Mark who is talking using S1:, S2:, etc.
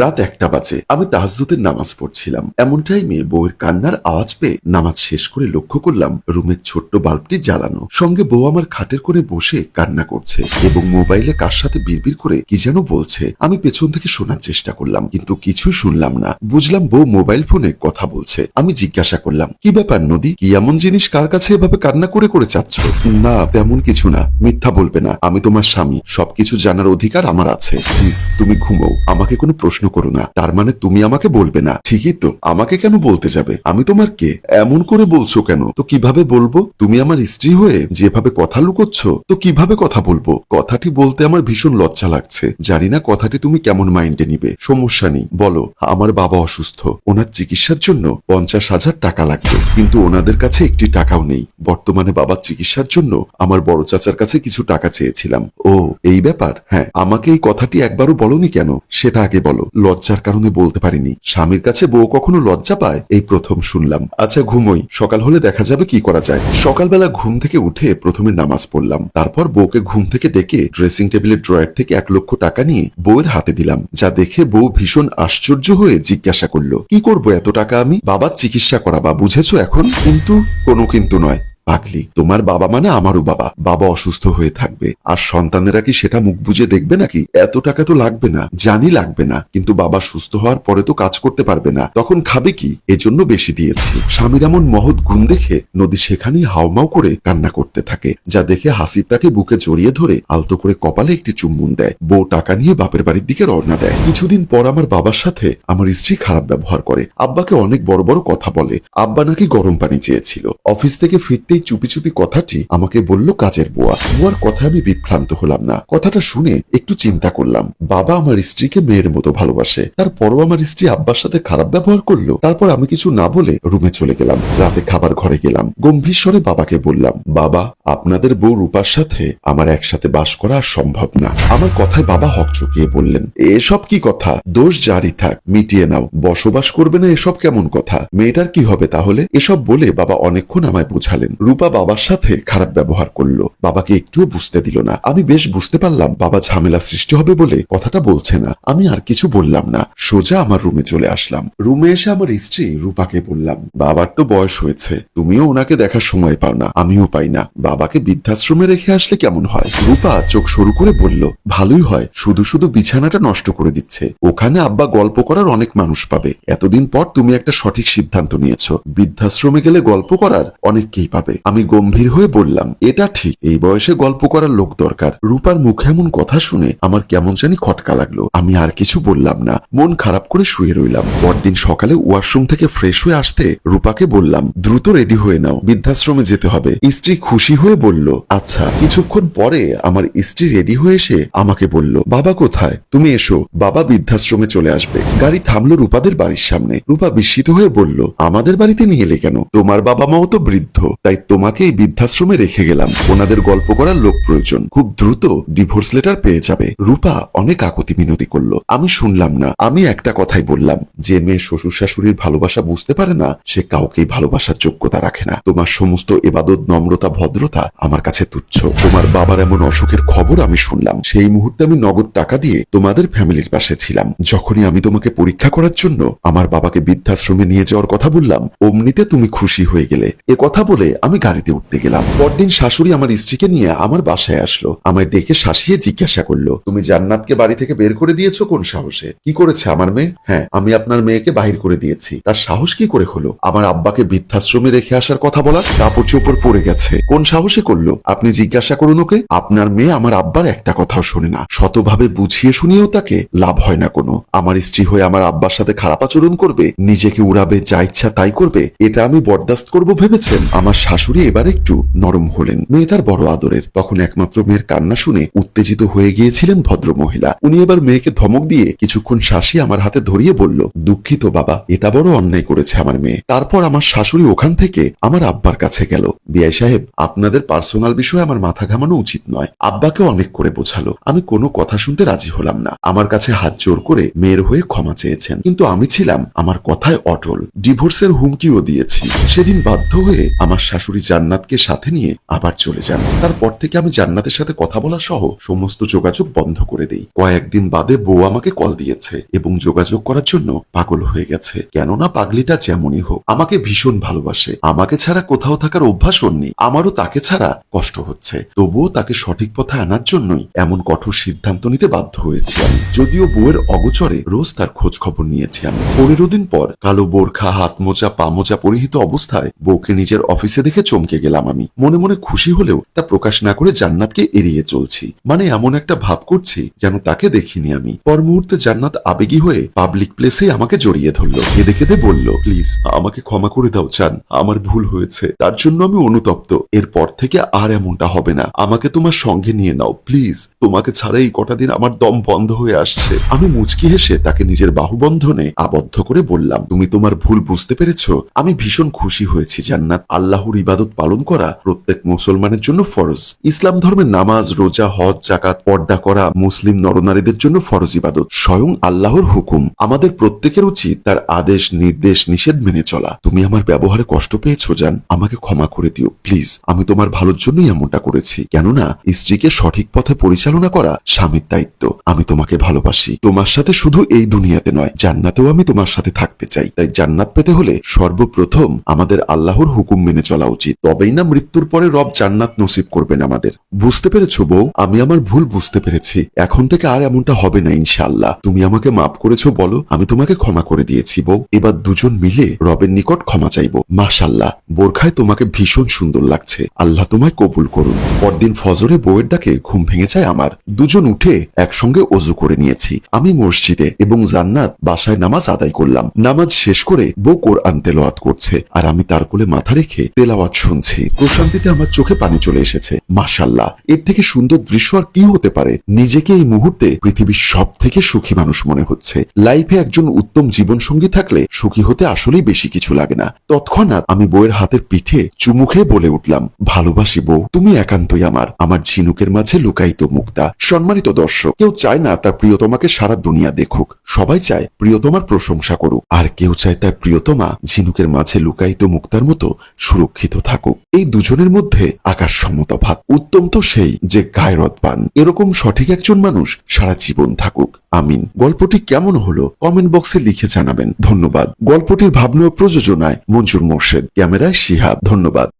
S1: রাত একটা বাজে। আমি তাহাজুদের নামাজ পড়ছিলাম। এমন টাইমে বউয়ের কান্নার আওয়াজ পেয়ে নামাজ শেষ করে লক্ষ্য করলাম রুমের ছোট্ট বাল্বটি জ্বালানো। সঙ্গে বউ আমার খাটের করে বসে কান্না করছে এবং মোবাইলে কার সাথে বিড়বিড় করে কি যেন বলছে। আমি পেছন থেকে শোনার চেষ্টা করলাম, কিন্তু কিছুই শুনলাম না। বুঝলাম বউ মোবাইল ফোনে কথা বলছে। আমি জিজ্ঞাসা করলাম, কি ব্যাপার নদী? কি এমন জিনিস কার কাছে এভাবে কান্না করে করে চাচ্ছ না, তেমন কিছু না। মিথ্যা বলবে না। আমি তোমার স্বামী। সবকিছু জানার অধিকার আমার আছে। প্লিজ, তুমি ঘুমোও। আমাকে কোনো প্রশ্ন করো না। তার মানে তুমি আমাকে বলবে না। ঠিকই তো। আমাকে কেন বলতে যাবে? আমি তোমার কে? এমন করে বলছো কেন? তো কীভাবে বলব? তুমি আমার স্ত্রী হয়ে যেভাবে কথা লুকোচ্ছ, তো কীভাবে কথা বলব? কথাটি বলতে আমার ভীষণ লজ্জা লাগছে। জানি না কথাটি তুমি কেমন মাইন্ডে নিবে। সমস্যা নেই। বলো, আমার বাবা অসুস্থ। ওনার চিকিৎসার জন্য পঞ্চাশ হাজার টাকা লাগবে। কিন্তু ওনাদের কাছে একটি টাকাও নেই। বর্তমানে বাবার চিকিৎসার জন্য আমার বড় চাচার কাছে কিছু টাকা চেয়েছিলাম। ও, এই ব্যাপার? হ্যাঁ আমাকে এই কথাটি একবারও বলনি কেন? সেটা আগে বলো। লজ্জার কারণে বলতে পারিনি। স্বামীর কাছে বউ কখনো লজ্জা পায়? এই প্রথম শুনলাম। আচ্ছা ঘুমোই। সকাল হলে দেখা যাবে কি করা যায়। সকালবেলা ঘুম থেকে উঠে প্রথমে নামাজ পড়লাম। তারপর বউকে ঘুম থেকে ডেকে ড্রেসিং টেবিলের ড্রয়ার থেকে এক লক্ষ টাকা নিয়ে বউয়ের হাতে দিলাম, যা দেখে বউ ভীষণ আশ্চর্য হয়ে জিজ্ঞাসা করল, কি করব এত টাকা আমি? বাবার চিকিৎসা করাবা, বুঝেছ এখন? কিন্তু কোনো কিন্তু নয়। পাগলি, তোমার বাবা মানে আমারও বাবা। বাবা অসুস্থ হয়ে থাকবে। আর সন্তানেরা কি সেটা মুখ বুঝে দেখবে নাকি? এত টাকা তো লাগবে না। জানি লাগবে না। কিন্তু বাবা সুস্থ হওয়ার পরে তো কাজ করতে পারবে না। তখন খাবে কি? এজন্য বেশি দিয়েছি। স্বামীর এমন মহৎ গুণ দেখে নদী সেখানেই হাওমাও করে কান্না করতে থাকে। যা দেখে হাসিব তাকে বুকে জড়িয়ে ধরে আলতো করে কপালে একটি চুম্বন দেয়। বউ টাকা নিয়ে বাপের বাড়ির দিকে রওনা দেয়। কিছুদিন পর আমার বাবার সাথে আমার স্ত্রী খারাপ ব্যবহার করে। আব্বাকে অনেক বড় বড় কথা বলে। আব্বা নাকি গরম পানি চেয়েছিল। অফিস থেকে ফিরতেই চুপি চুপি কথাটি আমাকে বলল কাজের বুয়া। বুয়ার কথা আমি বিভ্রান্ত হলাম না। কথাটা শুনে একটু চিন্তা করলাম। বাবা আমার স্ত্রীকে মেয়ের মতো ভালোবাসে। তারপরও আমার স্ত্রী আব্বার সাথে খারাপ ব্যবহার করল। তারপর আমি কিছু না বলে রুমে চলে গেলাম। রাতে খাবার ঘরে গেলাম। গম্ভীর স্বরে বাবাকে বললাম, বাবা, আপনাদের বউ রূপার সাথে আমার একসাথে বাস করা সম্ভব না। আমার কথায় বাবা হক চুকিয়ে বললেন, এসব কি কথা? দোষ জারি থাক, মিটিয়ে নাও। বসবাস করবে না এসব কেমন কথা? মেয়েটার কি হবে তাহলে? এসব বলে বাবা অনেকক্ষণ আমায় বোঝালেন। রূপা বাবার সাথে খারাপ ব্যবহার করল। বাবাকে একটুও বুঝতে দিল না। আমি বেশ বুঝতে পারলাম বাবা ঝামেলা সৃষ্টি হবে বলে কথাটা বলছে না। আমি আর কিছু বললাম না। সোজা আমার রুমে চলে আসলাম। রুমে এসে আমার স্ত্রী রূপাকে বললাম, বাবার তো বয়স হয়েছে। তুমিও ওনাকে দেখার সময় পাও না। আমিও পাই না। বাবাকে বৃদ্ধাশ্রমে রেখে আসলে কেমন হয়? রূপা চোখ শুরু করে বলল, ভালোই হয়। শুধু শুধু বিছানাটা নষ্ট করে দিচ্ছে। ওখানে আব্বা গল্প করার অনেক মানুষ পাবে। এতদিন পর তুমি একটা সঠিক সিদ্ধান্ত নিয়েছো। বৃদ্ধাশ্রমে গেলে গল্প করার অনেককেই পাবে। আমি গম্ভীর হয়ে বললাম, এটা ঠিক। এই বয়সে গল্প করার লোক দরকার। রূপার মুখে এমন কথা শুনে আমার কেমন জানি খটকা লাগল। আমি আর কিছু বললাম না। মন খারাপ করে শুয়ে রইলাম। পরদিন সকালে ওয়াশরুম থেকে ফ্রেশ হয়ে আসতে রূপাকে বললাম, দ্রুত রেডি হয়ে নাও। বৃদ্ধাশ্রমে যেতে হবে। স্ত্রী খুশি হয়ে বলল আচ্ছা। কিছুক্ষণ পরে আমার স্ত্রী রেডি হয়ে এসে আমাকে বলল, বাবা কোথায়? তুমি এসো। বাবা বৃদ্ধাশ্রমে চলে আসবে। গাড়ি থামলো রূপাদের বাড়ির সামনে। রূপা বিস্মিত হয়ে বলল, আমাদের বাড়িতে নিয়ে এলে কেন? তোমার বাবা মাও তো বৃদ্ধ, তাই তোমাকে এই বৃদ্ধাশ্রমে রেখে গেলাম। ওনাদের গল্প করার লোক প্রয়োজন। খুব দ্রুত ডিভোর্স লেটার পেয়ে যাবে। রূপা অনেক আকতি মিনতি করল। আমি শুনলাম না। আমি একটা কথাই বললাম। যে মেয়ে শ্বশুর শাশুড়ির ভালোবাসা বুঝতে পারে না, সে কাউকেই ভালোবাসার যোগ্যতা রাখে না। তোমার সমস্ত এবাদত, নম্রতা, ভদ্রতা আমার কাছে তুচ্ছ। তোমার বাবার এমন অসুখের খবর আমি শুনলাম। সেই মুহূর্তে আমি নগদ টাকা দিয়ে তোমাদের ফ্যামিলির পাশে ছিলাম। যখনই আমি তোমাকে পরীক্ষা করার জন্য আমার বাবাকে বৃদ্ধাশ্রমে নিয়ে যাওয়ার কথা বললাম, অমনিতে তুমি খুশি হয়ে গেলে। এ কথা বলে আমি গাড়িতে উঠতে গেলাম। পরদিন শাশুড়ি আমার স্ত্রীকে নিয়ে আমার বাসায় আসলো। আমায় ডেকে শাসিয়ে জিজ্ঞাসা করল, তুমি জান্নাতকে বাড়ি থেকে বের করে দিয়েছ কোন সাহসে? কি করেছে আমার মেয়ে? হ্যাঁ আমি আপনার মেয়েকে বাহির করে দিয়েছি। তার সাহস কি করে হলো? আমার আব্বাকে বৃদ্ধাশ্রমে রেখে আসার কথা বলা কাপড় চোপড় পড়ে গেছে। কোন সাহসে করল? আপনি জিজ্ঞাসা করুন ওকে। আপনার মেয়ে আমার আব্বার একটা কথাও শোনে না। শতভাবে বুঝিয়ে শুনিয়েও তাকে লাভ হয় না কোনো। আমার স্ত্রী হয়ে আমার আব্বার সাথে খারাপ আচরণ করবে, নিজেকে উড়াবে, যা ইচ্ছা তাই করবে, এটা আমি বরদাস্ত করব ভেবেছেন? আমার শাশুড়ি এবার একটু নরম হলেন। মেয়ে তার বড় আদরের। তখন একমাত্র মেয়ের কান্না শুনে উত্তেজিত হয়ে গিয়েছিলেন ভদ্র মহিলা উনি এবার মেয়েকে ধমক দিয়ে কিছুক্ষণ শাসি আমার হাতে ধরিয়ে বলল, দুঃখিত বাবা, এটা বড় অন্যায় করেছে আমার মেয়ে। তারপর আমার শাশুড়ি ওখান থেকে আমার আব্বার কাছে গেল। বিআই সাহেব, আপনাদের পার্সোনাল বিষয়ে আমার মাথা ঘামানো উচিত নয়। আব্বাকে অনেক করে বোঝালো। আমি কোনো কথা শুনতে রাজি হলাম না। আমার কাছে হাত জোর করে মেয়ের হয়ে ক্ষমা চেয়েছেন। কিন্তু আমি ছিলাম আমার কথায় অটল। ডিভোর্সের হুমকিও দিয়েছি। সেদিন বাধ্য হয়ে আমার শাশুড়ি শাশুড়ি জান্নাতকে সাথে নিয়ে আবার চলে যান। তারপর থেকে আমি জান্নাতের সাথে কথা বলা সহ সমস্ত যোগাযোগ বন্ধ করে দেই। কয়েকদিন বাদে বউ আমাকে কল দিয়েছে এবং যোগাযোগ করার জন্য পাগল হয়ে গেছে। কেননা পাগলিটা যেমনই হোক, আমাকে ভীষণ ভালোবাসে। আমাকে ছাড়া কোথাও থাকার অভ্যাস নেই। আমারও তাকে ছাড়া কষ্ট হচ্ছে। তবুও তাকে সঠিক পথে আনার জন্যই এমন কঠোর সিদ্ধান্ত নিতে বাধ্য হয়েছি আমি। যদিও বউয়ের অগোচরে রোজ তার খোঁজ খবর নিয়েছি আমি। পনেরো দিন পর কালো বোরখা হাত মোজা পা মোজা পরিহিত অবস্থায় বউকে নিজের অফিসে দেখে চমকে গেলাম আমি। মনে মনে খুশি হলেও তা প্রকাশ না করে জান্নাতকে এড়িয়ে চলছি। মানে এমন একটা ভাব করছি যেন তাকে দেখিনি আমি। পর মুহূর্তে জান্নাত আবেগী হয়ে পাবলিক প্লেসে আমাকে জড়িয়ে ধরলো। কেঁদে কেঁদে বলল প্লিজ আমাকে ক্ষমা করে দাও, চান। আমার ভুল হয়েছে। তার জন্য আমি অনুতপ্ত। এরপর থেকে আর এমনটা হবে না। আমাকে তোমার সঙ্গে নিয়ে নাও। প্লিজ তোমাকে ছাড়া এই কটা দিন আমার দম বন্ধ হয়ে আসছে। আমি মুচকি হেসে তাকে নিজের বাহুবন্ধনে আবদ্ধ করে বললাম, তুমি তোমার ভুল বুঝতে পেরেছ? আমি ভীষণ খুশি হয়েছি, জান্নাত। আল্লাহর ইবাদত পালন করা প্রত্যেক মুসলমানের জন্য ফরজ। ইসলাম ধর্মের নামাজ, রোজা, হজ জাকাত পর্দা করা মুসলিম নরনারীদের জন্য ফরজ ইবাদত। স্বয়ং আল্লাহর হুকুম। আমাদের প্রত্যেকের উচিত তার আদেশ, নির্দেশ, নিষেধ মেনে চলা। তুমি আমার ব্যবহারে কষ্ট পেয়েছ, জান। আমাকে ক্ষমা করে দিও। প্লিজ, আমি তোমার ভালোর জন্যই এমনটা করেছি। কেননা, স্ত্রীকে সঠিক পথে পরিচালনা করা স্বামীর দায়িত্ব। আমি তোমাকে ভালোবাসি। তোমার সাথে শুধু এই দুনিয়াতে নয়, জান্নাতেও আমি তোমার সাথে থাকতে চাই। তাই জান্নাত পেতে হলে সর্বপ্রথম আমাদের আল্লাহর হুকুম মেনে চলা উচিত। তবেই না মৃত্যুর পরে রব জান্নাত নসিব করবেন আমাদের। বুঝতে পেরেছ বউ? আমি আমার ভুল বুঝতে পেরেছি। এখন থেকে আর এমনটা হবে না, ইনশাআল্লাহ। তুমি আমাকে মাফ করেছ, বলো। আমি তোমাকে ক্ষমা করে দিয়েছি বউ। এবার দুজন মিলে রবের নিকট ক্ষমা চাইব। মাশাল্লাহ বোরখায় তোমাকে ভীষণ সুন্দর লাগছে। আল্লাহ তোমায় কবুল করুন। পরদিন ফজরে বউয়ের ডাকে ঘুম ভেঙে যায় আমার। দুজন উঠে একসঙ্গে অজু করে নিয়েছি। আমি মসজিদে এবং জান্নাত বাসায় নামাজ আদায় করলাম। নামাজ শেষ করে বউ কোরআন তেলাওয়াত করছে। আর আমি তার কোলে মাথা রেখে তেলাওয়াত শুনছি। প্রশান্তিতে আমার চোখে পানি চলে এসেছে। মাশাল্লাহ এর থেকে সুন্দর দৃশ্য আর কি হতে পারে? নিজেকে এই মুহূর্তে পৃথিবীর সব থেকে সুখী মানুষ মনে হচ্ছে। লাইফে একজন উত্তম জীবন সঙ্গী থাকলে সুখী হতে আসলেই বেশি কিছু লাগে না। তৎক্ষণাৎ আমি বউয়ের হাতের পিঠে চুমু খেয়ে বলে উঠলাম, ভালোবাসি বউ, তুমি একান্তই আমার। আমার ঝিনুকের মাঝে লুকায়িত মুক্তা। সম্মানিত দর্শক, কেউ চায় না তার প্রিয়তমাকে সারা দুনিয়া দেখুক। সবাই চায় প্রিয়তমার প্রশংসা করুক। আর কেউ চায় তার প্রিয়তমা ঝিনুকের মাঝে লুকায়িত মুক্তার মতো সুরক্ষিত থাকুক। এই দুজনের মধ্যে আকাশ সমতা ভাব। উত্তম তো সেই যে গায়রত পান। এরকম সঠিক একজন মানুষ সারা জীবন থাকুক। আমিন। গল্পটি কেমন হলো কমেন্ট বক্সে লিখে জানাবেন। ধন্যবাদ। গল্পটির ভাবনা প্রযোজনায় মঞ্জুর মোর্শেদ। ক্যামেরায় শিহাব। ধন্যবাদ।